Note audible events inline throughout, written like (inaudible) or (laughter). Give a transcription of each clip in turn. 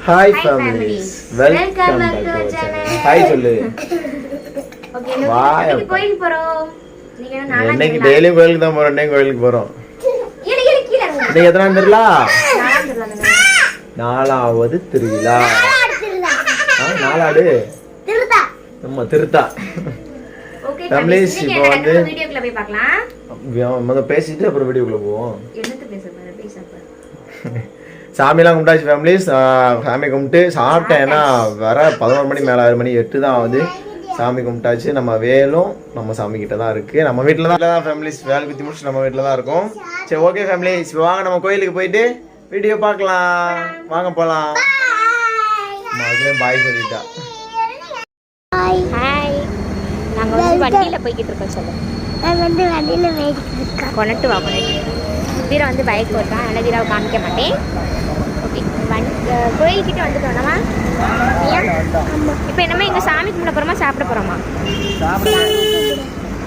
Hi Hi, families. Welcome back to. Hi சொல்லு okay வாய். கோயிலுக்கு போறோம் இன்னைக்கு? டெய்லியும் கோயிலுக்கு தான் போறோம் இன்னைக்கு கோயிலுக்கு போறோம். இன்னைக்கு எத்தனாம் திருவிழா? நாலாவது திருவிழா நாலாடு நம்ம திருத்தா இன்னைக்கு இப்போ வந்து- வீடியோக்குள்ள போய் பார்க்கலாம். முதல்ல பேசிட்டு அப்புறம் வீடியோக்குள்ள போவோம் என்னத்த பேச? பேச. (laughs) சாமிலாம் கும்பிட்டாச்சு ஃபேமிலிஸ் சாமி கும்பிட்டு சாப்பிட்டேன். ஏன்னா வர பதினோரு மணி மேலே ஆறு மணி எட்டு தான் ஆகுது. சாமி கும்பிட்டாச்சு. நம்ம வேலும் நம்ம சாமி கிட்ட தான் இருக்கு. நம்ம வீட்டில் தான் தான் ஃபேமிலிஸ் வேலை குத்தி முடிச்சு நம்ம வீட்டில் தான் இருக்கோம். சரி ஓகே ஃபேமிலிஸ் இப்போ வாங்க நம்ம கோயிலுக்கு போயிட்டு வீடியோ பார்க்கலாம். வாங்க போகலாம் பாய் சொல்லிட்டா. ஹாய் நாங்க வந்து வண்டியில போய்கிட்டு இருக்கோம் சொல்லு. வந்து வண்டியில போயிட்டு இருக்கோம் கொனட்டு வா கொனட்டு வீரா வந்து பைக் ஓட்டான் அதனால் வீராவை காமிக்க மாட்டேன். வண் கோயில்கிட்ட வந்துட்டோம்னா இப்போ என்னமா எங்கள் சாமி கும்பிட போகிறோமா சாப்பிட போகிறோமா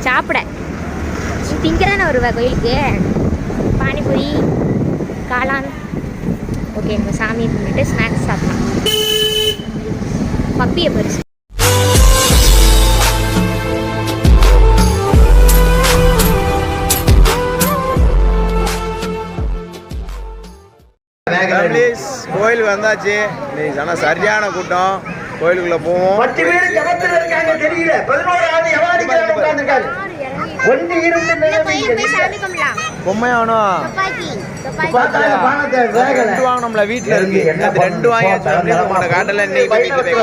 சாப்பிட. திங்க தானே வருவா கோயிலுக்கு? பானிபூரி காளான். ஓகே நம்ம சாமியை கும்பிட்டு ஸ்நாக்ஸ் சாப்பிடலாம். பப்பியை பரிசு ஃபேமிலிஸ் கோயிலுக்கு வந்தாச்சு. இன்னைக்கு ஆனால் சரியான கூட்டம். கோயிலுக்குள்ளே போவோம். பத்து பேர் ஜபத்துல இருக்காங்க தெரியல. பதினோராவது எவாதிக்கிறாங்க உட்கார்ந்துருக்காங்க. ஒன்று இருந்து கோயில் ரெண்டு வாங்கினோம்ல வீட்டில் இருக்கு. ரெண்டு வாங்கியாச்சு ஃபேமிலிஸ் உங்களோட காட்டல இன்னைக்கு வீட்டில் போய்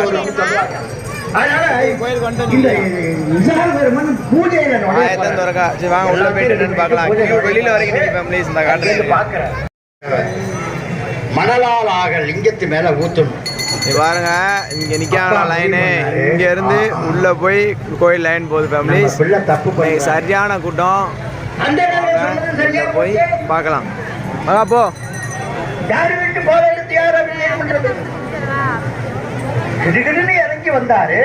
வாங்க உள்ள போயிட்டு பார்க்கலாம். வெளியில வரைக்கும் ஃபேமிலிஸ் இந்த காட்டுறது பாக்குறேன் மணலால் ஆக லிங்கத்து மேல ஊத்தணும் நீ பாருங்க இங்க நிக்கான லைனு இங்க இருந்து உள்ள போய் கோயில் லைன் போகுது ஃபேமிலிஸ் பிள்ளை தப்பு பண்ணி சரியான கூட்டம். போய். பார்க்கலாம். வாங்க போ. இறங்கி வந்தாரு.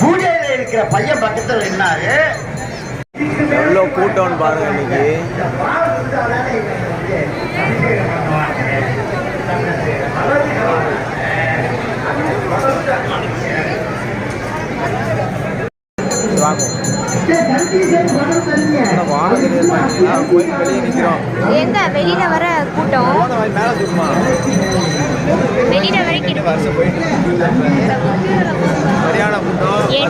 பூஜையில இருக்கிற பையன் பக்கத்துல நின்னாரு. எவ்வளோ கூட்டம்னு பாருங்க இன்னைக்கு. எங்க வெளியில வர கூட்டம்? வெளியில வரைக்கும்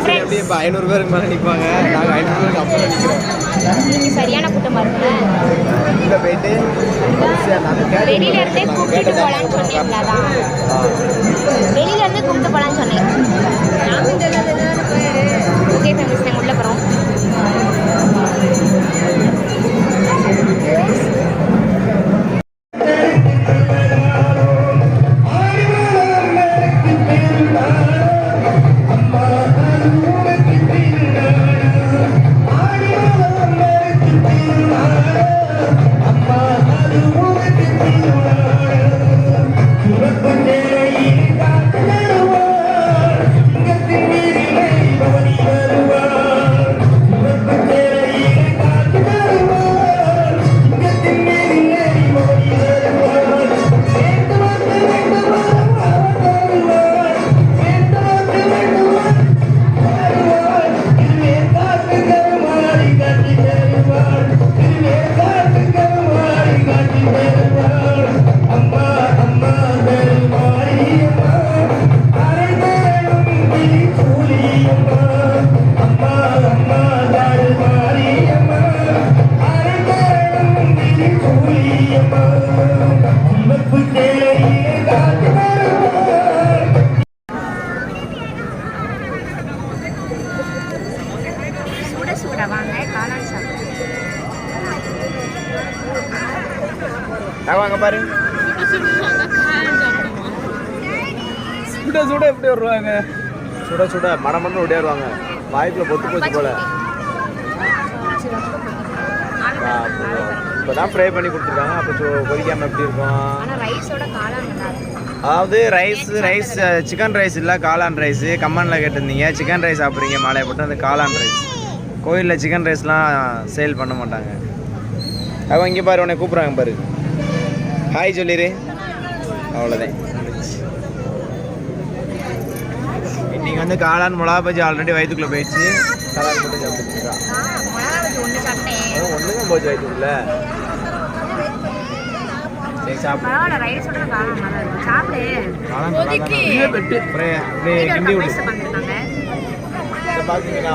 எப்படி இப்போ ஐநூறு பேருக்கு மேலே நிற்பாங்க நாங்கள் ஐநூறு பேருக்கு அப்புறம் நிற்கிறோம் இன்னைக்கு சரியான கூட்டமா இருக்கு உள்ள போயிட்டு. வெளியில இருந்தே கூப்பிட்டு போலான்னு சொன்னீங்களா வெளியில இருந்து கூப்பிட்டு போலான்னு சொன்னேன். பாரு. சுட சுட எப்படி வருவாங்க? சுட சுட மடமடன்னு ஓடியாருவாங்க வாய்ப்புல பொத்து போச்சு போல. இப்போதான் ஃப்ரை பண்ணி கொடுத்துருக்காங்க. அப்போ சு- எப்படி இருக்கும்? அதாவது ரைஸ் ரைஸ் சிக்கன் ரைஸ் இல்லை காளான் ரைஸ் கம்மனில் கேட்டிருந்தீங்க. சிக்கன் ரைஸ் சாப்பிட்றீங்க மாலையை போட்டு அது காளான் ரைஸ் கோயிலில் சிக்கன் ரைஸ்லாம் சேல் பண்ண மாட்டாங்க. அவன் இங்கே பாரு உன்னை கூப்பிட்றாங்க பாரு. ஹாய் சொல்லிடு அவ்வளோதான் இன்றைக்கி வந்து காளான் மிளகா பஜ்ஜி ஆல்ரெடி வயிற்றுக்குள்ளே போயிடுச்சு. காளான் மட்டும் சாப்பிட்டுருக்கா ஒன்று போச்சு வயிற்றுக்குள்ள பாத்தீங்கன்னா